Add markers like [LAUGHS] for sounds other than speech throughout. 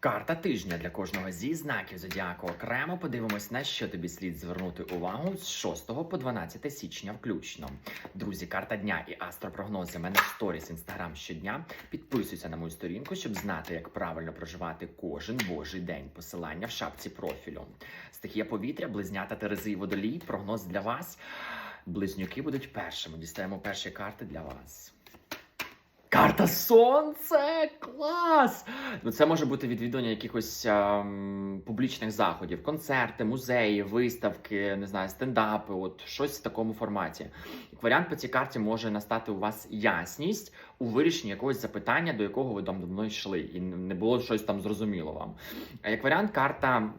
Карта тижня для кожного зі знаків зодіаку окремо подивимось, на що тобі слід звернути увагу з 6 по 12 січня включно. Друзі, карта дня і астропрогнози мене в сторіс інстаграм щодня. Підписуйся на мою сторінку, щоб знати, як правильно проживати кожен божий день. Посилання в шапці профілю. Стихія повітря, близнята Терези і водолій. Прогноз для вас. Близнюки будуть першими. Дістаємо перші карти для вас. Карта Сонце! Клас! Ну, це може бути відвідування якихось ем, публічних заходів, концерти, музеї, виставки, не знаю, стендапи, от щось в такому форматі. Як варіант по цій карті може настати у вас ясність у вирішенні якогось запитання, до якого ви там давно йшли, і не було щось там зрозуміло вам. А як варіант, карта.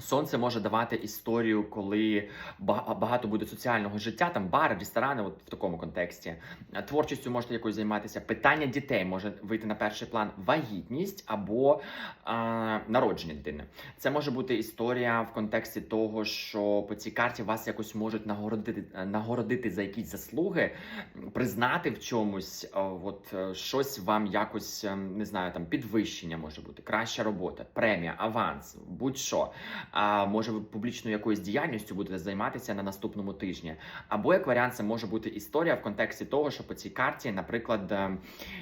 Сонце може давати історію, коли ба- багато буде соціального життя, там бари, ресторани, от в такому контексті. Творчістю можете якось займатися. Питання дітей може вийти на перший план вагітність або а, народження дитини. Це може бути історія в контексті того, що по цій карті вас якось можуть нагородити, нагородити за якісь заслуги, признати в чомусь, от е, щось вам якось е, не знаю, там підвищення може бути, краща робота, премія, аванс, будь-що. А може ви публічною якоюсь діяльністю будете займатися на наступному тижні. Або як варіант, це може бути історія в контексті того, що по цій карті, наприклад, е,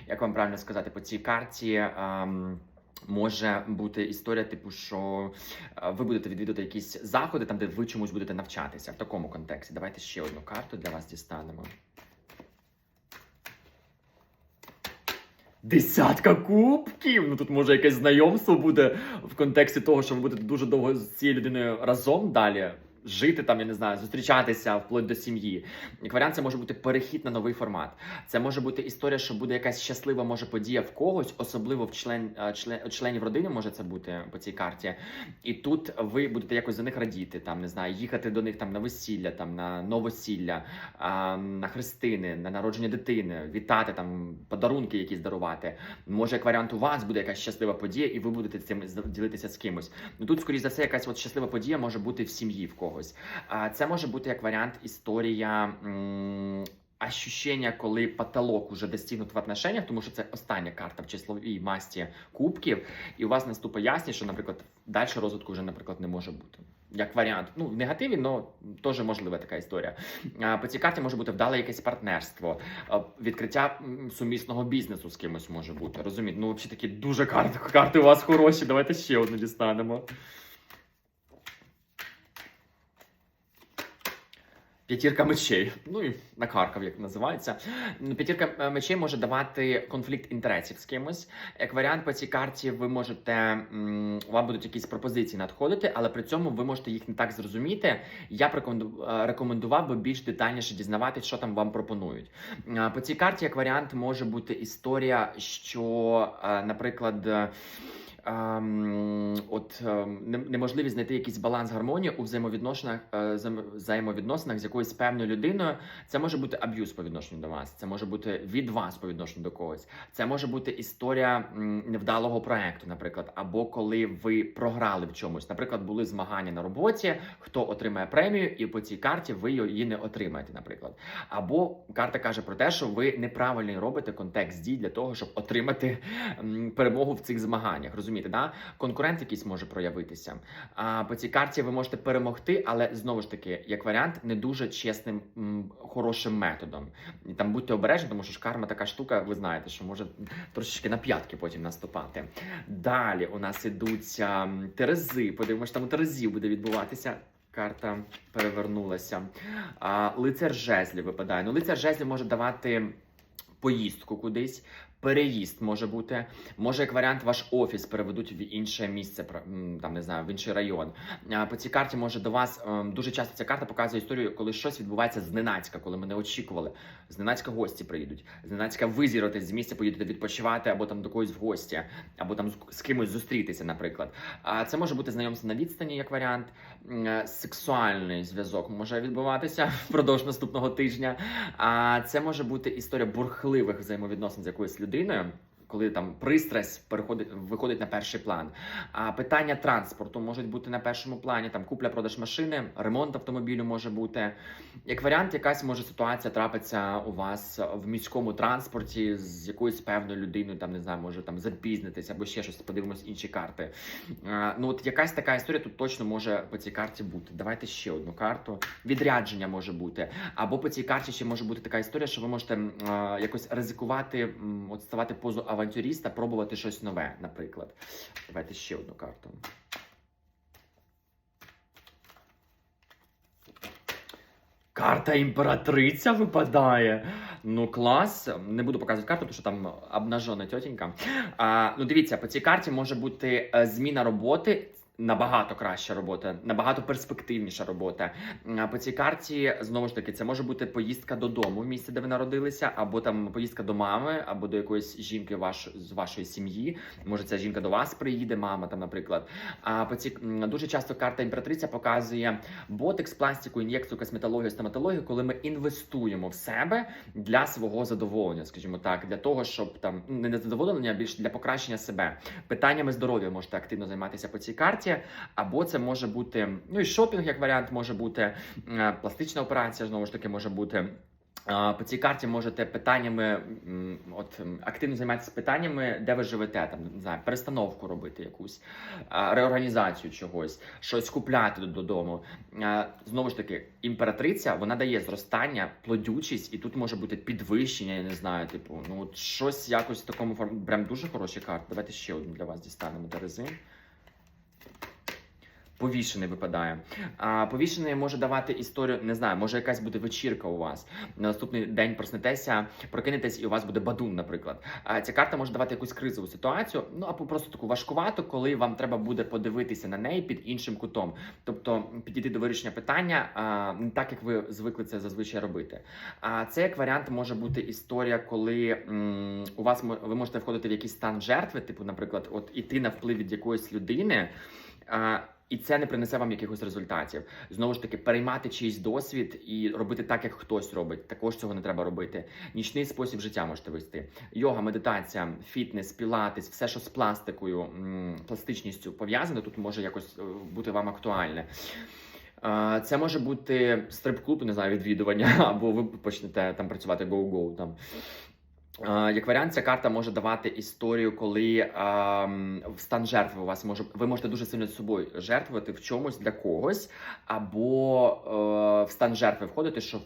як вам правильно сказати, по цій карті. ем, Може бути історія, типу, що е, ви будете відвідувати якісь заходи, там де ви чомусь будете навчатися в такому контексті. Давайте ще одну карту для вас дістанемо. Десятка кубків! Ну тут може якесь знайомство буде в контексті того, що ви будете дуже довго з цією людиною разом далі жити, там, я не знаю, зустрічатися вплоть до сім'ї. Як це може бути перехід на новий формат. Це може бути історія, що буде якась щаслива може подія в когось, особливо в член, е, член, членів родини може це бути по цій карті. І тут ви будете якось за них радіти, там не знаю, їхати до них там на весілля, там на новосілля, на хрестини, на народження дитини, вітати там подарунки, якісь дарувати. Може, як варіант, у вас буде якась щаслива подія, і ви будете цим ділитися з кимось. Ну тут, скоріш за все, якась от щаслива подія може бути в сім'ї в когось. А це може бути як варіант історія. Ощущення, коли потолок уже достигнут в отношениях, тому що це остання карта в числовій масті кубків, і у вас наступить ясність, що, наприклад, далі розвитку вже, наприклад, не може бути. Як варіант, ну в негативі, але теж можлива така історія. По цій карті може бути вдале якесь партнерство, відкриття сумісного бізнесу з кимось може бути. Розумієте? Ну, взагалі такі дуже карти, карти у вас хороші. Давайте ще одну дістанемо. П'ятірка мечей, ну і на Харків, як називається. П'ятірка е, мечей може давати конфлікт інтересів з кимось. Як варіант по цій карті, ви можете вам будуть якісь пропозиції надходити, але при цьому ви можете їх не так зрозуміти. Я е, рекомендував би більш детальніше дізнаватися, що там вам пропонують. По цій карті, як варіант, може бути історія, що, е, наприклад. От ем, неможливість знайти якийсь баланс гармонії у взаємовідношеннях, е, взаємовідносинах з якоюсь певною людиною. Це може бути аб'юз по відношенню до вас, це може бути від вас по відношенню до когось. Це може бути історія невдалого проекту, наприклад, або коли ви програли в чомусь. Наприклад, були змагання на роботі, хто отримає премію, і по цій карті ви її не отримаєте, наприклад. Або карта каже про те, що ви неправильно робите контекст дій для того, щоб отримати перемогу в цих змаганнях. Розумієте, да? конкурент якийсь може проявитися. А по цій карті ви можете перемогти, але знову ж таки, як варіант, не дуже чесним, м, хорошим методом. І там будьте обережні, тому що ж карма така штука, ви знаєте, що може трошечки на п'ятки потім наступати. Далі у нас ідуть терези. Подивимося, там у терезів буде відбуватися. Карта перевернулася. А, лицар жезлів випадає. Ну, лицар жезлів може давати поїздку кудись. Переїзд може бути, може як варіант, ваш офіс переведуть в інше місце, там не знаю, в інший район. По цій карті може до вас ем, дуже часто ця карта показує історію, коли щось відбувається зненацька, коли ми не очікували. Зненацька гості приїдуть, зненацька ви зірветесь з місця, поїдете відпочивати або там до когось в гості, або там з- з кимось зустрітися, наприклад. А це може бути знайомство на відстані, як варіант. Е, Сексуальний зв'язок може відбуватися [LAUGHS] впродовж наступного тижня. А це може бути історія бурхливих взаємовідносин з якоюсь людиною. a noun коли там пристрасть переходить, виходить на перший план. А питання транспорту можуть бути на першому плані. Там купля-продаж машини, ремонт автомобілю може бути. Як варіант, якась може ситуація трапиться у вас в міському транспорті з якоюсь певною людиною, там не знаю, може там запізнитись або ще щось. Подивимось інші карти. А, ну от якась така історія тут точно може по цій карті бути. Давайте ще одну карту. Відрядження може бути. Або по цій карті ще може бути така історія, що ви можете а, якось ризикувати, от ставати позу авантюріста, пробувати щось нове, наприклад. Давайте ще одну карту. Карта імператриця випадає. Ну, клас. Не буду показувати карту, тому що там обнажена тьотенька. А, ну, дивіться, по цій карті може бути е, зміна роботи. Набагато краща робота, набагато перспективніша робота. По цій карті знову ж таки це може бути поїздка додому в місце, де ви народилися, або там поїздка до мами, або до якоїсь жінки ваш, з вашої сім'ї. Може, ця жінка до вас приїде, мама там, наприклад. А по цій дуже часто карта імператриця показує ботекс, пластику, ін'єкцію, косметологію, стоматологію, коли ми інвестуємо в себе для свого задоволення, скажімо так, для того, щоб там ну, не задоволення, а більш для покращення себе. Питаннями здоров'я можете активно займатися по цій карті, або це може бути ну і шопінг, як варіант, може бути е, пластична операція, знову ж таки, може бути. По цій карті можете питаннями, от активно займатися питаннями, де ви живете, там не знаю, перестановку робити якусь, реорганізацію чогось, щось купляти додому. Знову ж таки, імператриця вона дає зростання, плодючість, і тут може бути підвищення. Я не знаю, типу, ну от щось якось в такому формі. Прям дуже хороші карти. Давайте ще одну для вас дістанемо Терези. Повішений випадає. А повішений може давати історію, не знаю, може якась буде вечірка у вас. На наступний день проснетеся, прокинетесь, і у вас буде бадун, наприклад. А ця карта може давати якусь кризову ситуацію, ну або просто таку важкувату, коли вам треба буде подивитися на неї під іншим кутом. Тобто підійти до вирішення питання а, не так, як ви звикли це зазвичай робити. А це як варіант може бути історія, коли м, у вас ви можете входити в якийсь стан жертви, типу, наприклад, от іти на вплив від якоїсь людини. А, і це не принесе вам якихось результатів. Знову ж таки, переймати чийсь досвід і робити так, як хтось робить. Також цього не треба робити. Нічний спосіб життя можете вести. Йога, медитація, фітнес, пілатес, все, що з пластикою, пластичністю пов'язане, тут може якось е, бути вам актуальне. Це може бути стрип-клуб, не знаю, відвідування, [LAUGHS] або ви почнете там працювати go-go там. Е, Як варіант, ця карта може давати історію, коли в стан жертви у вас може ви можете дуже сильно з собою жертвувати в чомусь для когось, або е, в стан жертви входити, що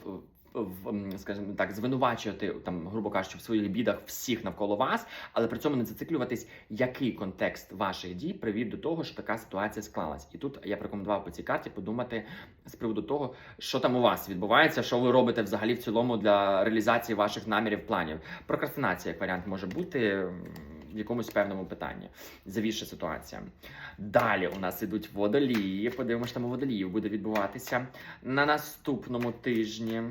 скажімо так, звинувачувати там, грубо кажучи, в своїх бідах всіх навколо вас, але при цьому не зациклюватись, який контекст ваших дій привів до того, що така ситуація склалась. І тут я б рекомендував по цій карті подумати з приводу того, що там у вас відбувається, що ви робите взагалі в цілому для реалізації ваших намірів, планів. Прокрастинація як варіант може бути в якомусь певному питанні. Завіша ситуація. Далі у нас ідуть водолії. Подивимося, там у водоліїв буде відбуватися на наступному тижні.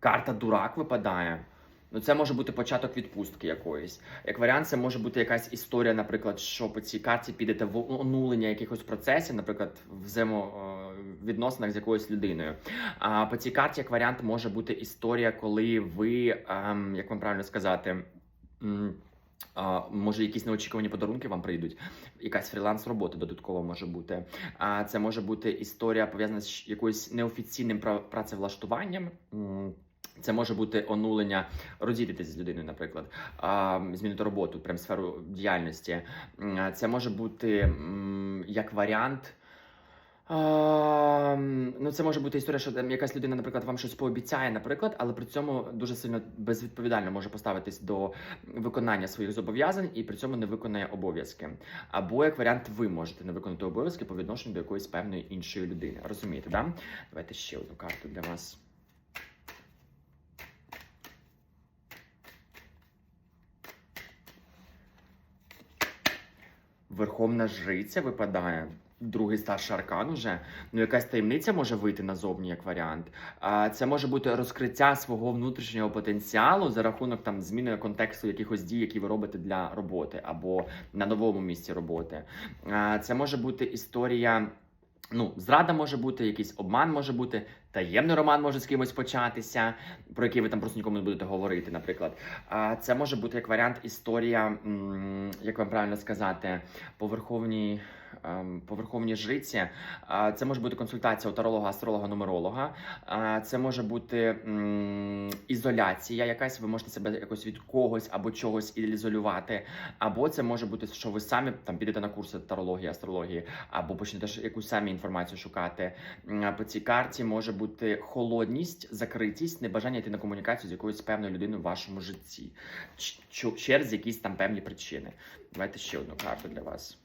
Карта дурак випадає. Ну, це може бути початок відпустки якоїсь. Як варіант, це може бути якась історія, наприклад, що по цій карті підете в онулення якихось процесів, наприклад, в взаємовідносинах з якоюсь людиною. А по цій карті, як варіант, може бути історія, коли ви, ем, як вам правильно сказати, а, може, якісь неочікувані подарунки вам прийдуть, якась фріланс-робота додаткова може бути. А це може бути історія пов'язана з якоюсь неофіційним пра- працевлаштуванням. Це може бути онулення, розійдетися з людиною, наприклад, змінити роботу, прям сферу діяльності. Це може бути як варіант. Ну, це може бути історія, що там якась людина, наприклад, вам щось пообіцяє, наприклад, але при цьому дуже сильно безвідповідально може поставитись до виконання своїх зобов'язань і при цьому не виконає обов'язки. Або як варіант, ви можете не виконати обов'язки по відношенню до якоїсь певної іншої людини. Розумієте, да? Давайте ще одну карту для вас. Верховна жриця випадає. Другий старший аркан уже. Ну, якась таємниця може вийти назовні як варіант. А це може бути розкриття свого внутрішнього потенціалу за рахунок там зміни контексту якихось дій, які ви робите для роботи, або на новому місці роботи. А це може бути історія. Ну, зрада може бути, якийсь обман може бути, таємний роман може з кимось початися, про який ви там просто нікому не будете говорити, наприклад. А це може бути як варіант історія, як вам правильно сказати, по верховній. ем, По верховній жриці це може бути консультація у таролога, астролога, нумеролога. Це може бути ізоляція, якась ви можете себе якось від когось або чогось ізолювати. Або це може бути, що ви самі там підете на курси тарології, астрології, або почнете якусь самі інформацію шукати. По цій карті може бути холодність, закритість, небажання йти на комунікацію з якоюсь певною людиною в вашому житті, через якісь там певні причини. Давайте ще одну карту для вас.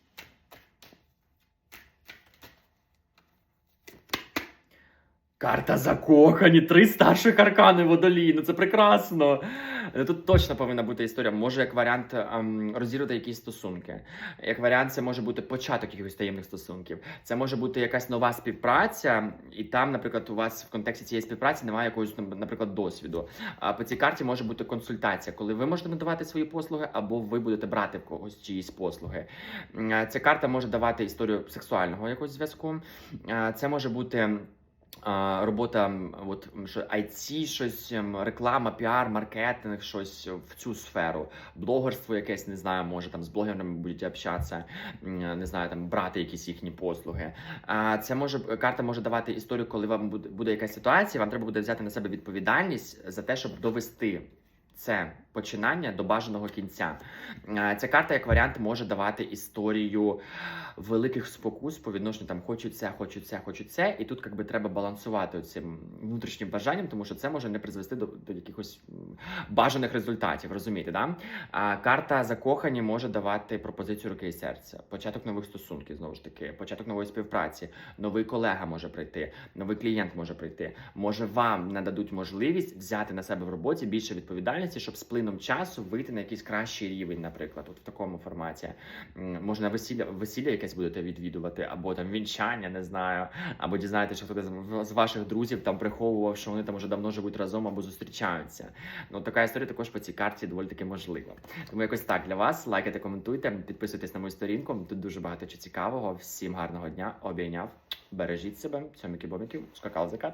Карта закохані, три старших аркани водолій. Ну це прекрасно. Е, Тут точно повинна бути історія. Може, як варіант ем, розірвати якісь стосунки. Як варіант, це може бути початок якихось таємних стосунків. Це може бути якась нова співпраця, і там, наприклад, у вас в контексті цієї співпраці немає якогось, ну, наприклад, досвіду. А по цій карті може бути консультація, коли ви можете надавати свої послуги, або ви будете брати в когось чиїсь послуги. Ця карта може давати історію сексуального якогось зв'язку. Це може бути. Робота, от що IT, щось, реклама, піар, маркетинг, щось в цю сферу, блогерство якесь, не знаю, може там з блогерами будуть общатися, не знаю, там брати якісь їхні послуги. А це може карта може давати історію, коли вам буде якась ситуація, вам треба буде взяти на себе відповідальність за те, щоб довести це починання до бажаного кінця. Ця карта, як варіант, може давати історію великих спокус по відношенню там хочу це, хочу це, хочу це. І тут якби треба балансувати цим внутрішнім бажанням, тому що це може не призвести до, до якихось бажаних результатів. Розумієте, да? А карта закохані може давати пропозицію руки і серця, початок нових стосунків, знову ж таки, початок нової співпраці, новий колега може прийти, новий клієнт може прийти. Може, вам нададуть можливість взяти на себе в роботі більше відповідальності, щоб з плином часу вийти на якийсь кращий рівень, наприклад, от в такому форматі. М, Може, на весілля весілля якесь будете відвідувати, або там вінчання, не знаю, або дізнаєтеся, що хтось з- ваших друзів там приховував, що вони там вже давно живуть разом або зустрічаються. Ну така історія також по цій карті доволі таки можлива. Тому якось так для вас. Лайкайте, коментуйте, підписуйтесь на мою сторінку. Тут дуже багато чого цікавого. Всім гарного дня. Обійняв. Бережіть себе. Цьоміки боміків. Скакал закат.